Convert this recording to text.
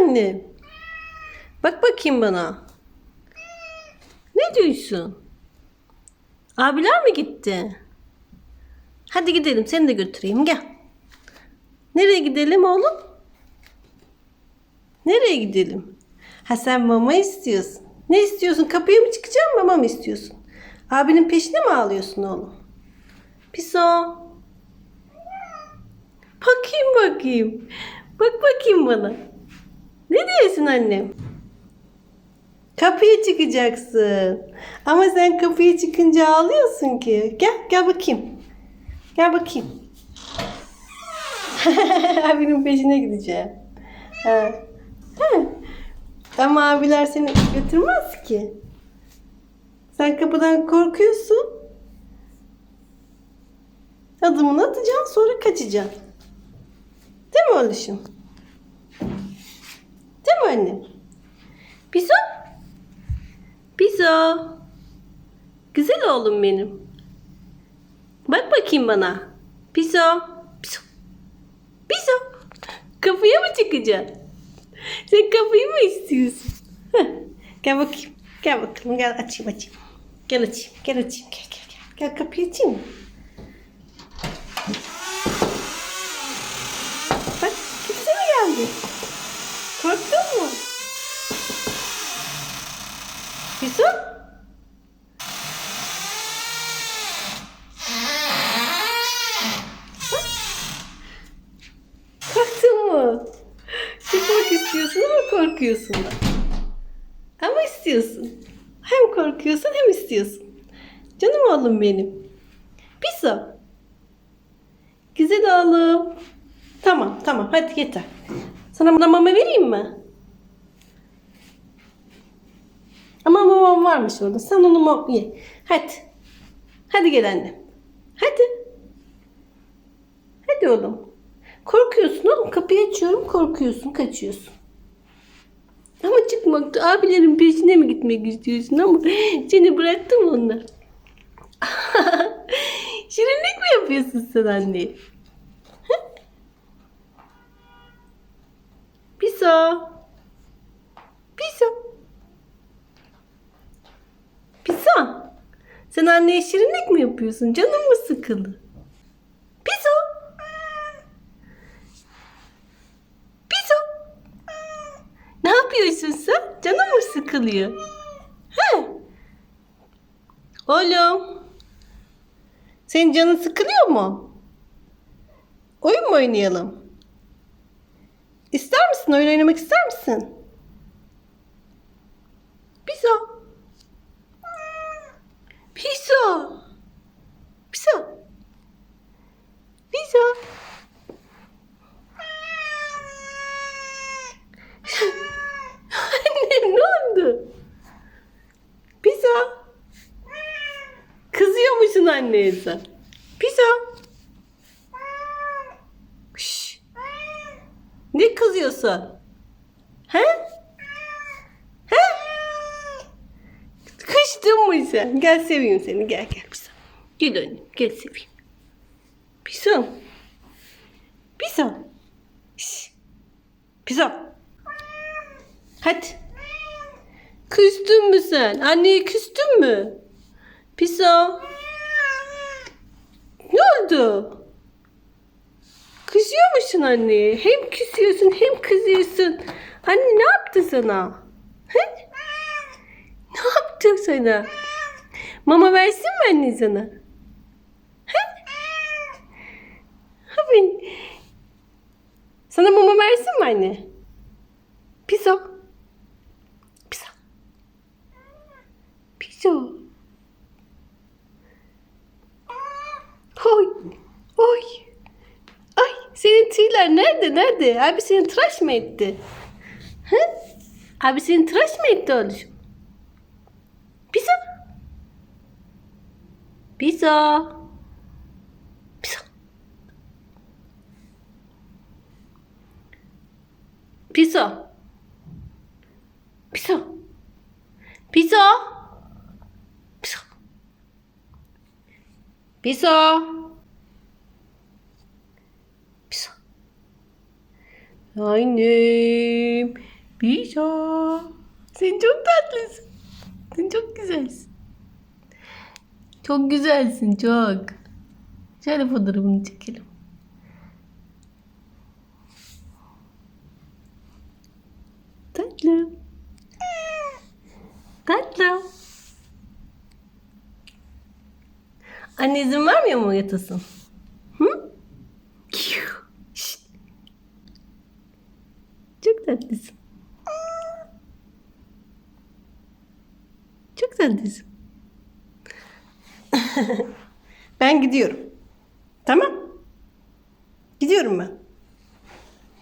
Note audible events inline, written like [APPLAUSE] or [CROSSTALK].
anne? Bak bakayım bana. Ne diyorsun? Abiler mi gitti? Hadi gidelim seni de götüreyim gel. Nereye gidelim oğlum? Nereye gidelim? Ha sen mama istiyorsun. Ne istiyorsun? Kapıya mı çıkacaksın mama mı istiyorsun? Abinin peşine mi ağlıyorsun oğlum? Piso. Bakayım bakayım. Bak bakayım bana. Ne diyorsun annem? Kapıya çıkacaksın. Ama sen kapıya çıkınca ağlıyorsun ki. Gel gel bakayım. Gel bakayım. [LAUGHS] Abinin peşine gideceğim. Ha. Ha. Ama abiler seni götürmez ki. Sen kapıdan korkuyorsun. Adımını atacaksın sonra kaçacaksın. Değil mi oğluşum? Değil mi anne? Bizo? Bizo. Güzel oğlum benim. Bak bakayım bana. Bizo. Bizo. Bizo. Kapıya mı çıkacaksın? Sen kapıyı mı istiyorsun? Gel bakayım. Gel bakalım. Gel açayım açayım. Gel açayım. Gel açayım. Gel gel gel. Gel kapıyı açayım? Bak kimse mi geldi? Korktun mu? Yusuf? Korktun mu? Çıkmak istiyorsun ama korkuyorsun da. Ama istiyorsun. Hem korkuyorsun hem istiyorsun. Canım oğlum benim. Piso. Güzel oğlum. Tamam tamam hadi yeter. Sana buna mama vereyim mi? Ama mamam varmış orada. Sen onu ma- ye. Hadi. Hadi gel annem. Hadi. Hadi oğlum. Korkuyorsun oğlum. Kapıyı açıyorum korkuyorsun. Kaçıyorsun. Ama çıkmak abilerin peşine mi gitmek istiyorsun ama seni bıraktım onlar. [LAUGHS] Şirinlik mi yapıyorsun sen anne? Piso. Piso. Piso. Sen anneye şirinlik mi yapıyorsun? Canın mı sıkıldı? Piso. Piso. Ne yapıyorsun sen? Sıkılıyor? He? Oğlum. Senin canın sıkılıyor mu? Oyun mu oynayalım? İster misin? Oyun oynamak ister misin? Piso. Piso. Piso. Piso. Anne ne oldu? Piso. Kızıyor musun anneye sen? Piso. Şş. Ne kızıyorsun? He? He? Kıştın mı sen? Gel seveyim seni. Gel gel Piso. Gel annem. Gel seveyim. Piso. Piso. Şş. Piso. Hadi. Küstün mü sen? Anneye küstün mü? Piso. Ne oldu? Kızıyor musun anneye? Hem küsüyorsun hem kızıyorsun. Anne ne yaptı sana? He? Ne yaptı sana? Mama versin mi anne sana? Abi. Sana mama versin mi anne? Piso. Piso. Nerede nerede? Abi seni tıraş mı etti? Hı? Abi seni tıraş mı etti oğlum? Piso. Piso. Piso. Piso. Piso. Piso. Piso. Piso. Annem. Pisa. Sen çok tatlısın. Sen çok güzelsin. Çok güzelsin çok. Şöyle fotoğrafını çekelim. Tatlım. Tatlım. Anne izin vermiyor mu yatasın? Hı? Şşt. Çok tatlısın. Çok tatlısın. ben gidiyorum. Tamam. Gidiyorum ben.